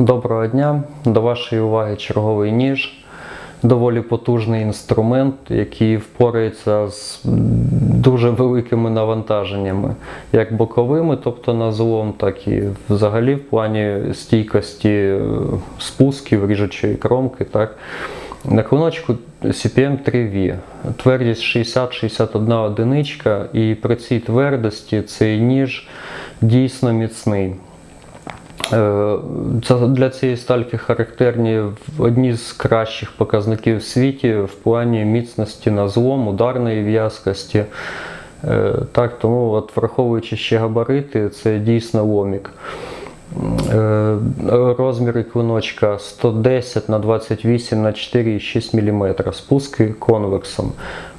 Доброго дня. До вашої уваги черговий ніж. Доволі потужний інструмент, який впорається з дуже великими навантаженнями, як боковими, тобто на злом, так і взагалі в плані стійкості е, спусків, ріжучої кромки. Так. На клиночку CPM 3V, твердість 60-61 одиничка, і при цій твердості цей ніж дійсно міцний. Е, Це для цієї стальки характерні одні з кращих показників в світі в плані міцності на злом, ударної в'язкості. Е, Так, тому от, враховуючи ще габарити, це дійсно ломік. Е, Розміри клиночка 110 на 28 на 4,6 мм, спуски конвексом.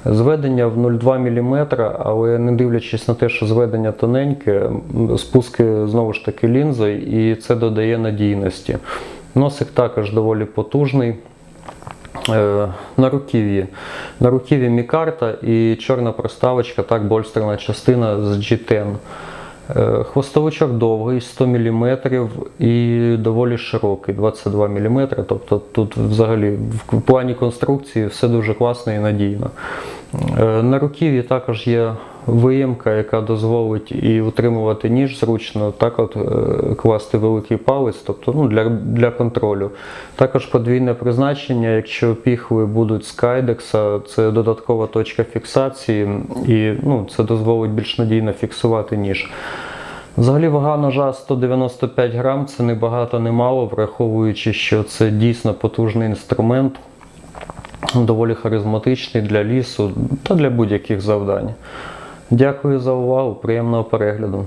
Зведення в 0,2 мм, але не дивлячись на те, що зведення тоненьке, спуски знову ж таки лінзою, і це додає надійності. Носик також доволі потужний. Е, На руків'ї. На руків'ї мікарта і чорна проставочка, так, больстерна частина з G10. Е, Хвостовичок довгий, 100 мм і доволі широкий, 22 мм. Тобто тут взагалі в плані конструкції все дуже класно і надійно. Е, На руків'ї також є виємка, яка дозволить і утримувати ніж зручно, так от е, класти великий палець, тобто ну, для, для контролю. Також подвійне призначення, якщо піхви будуть з кайдекса, це додаткова точка фіксації, і ну, це дозволить більш надійно фіксувати ніж. Взагалі вага ножа 195 грам, це не багато, не мало, враховуючи, що це дійсно потужний інструмент, доволі харизматичний для лісу та для будь-яких завдань. Дякую за увагу, приємного перегляду.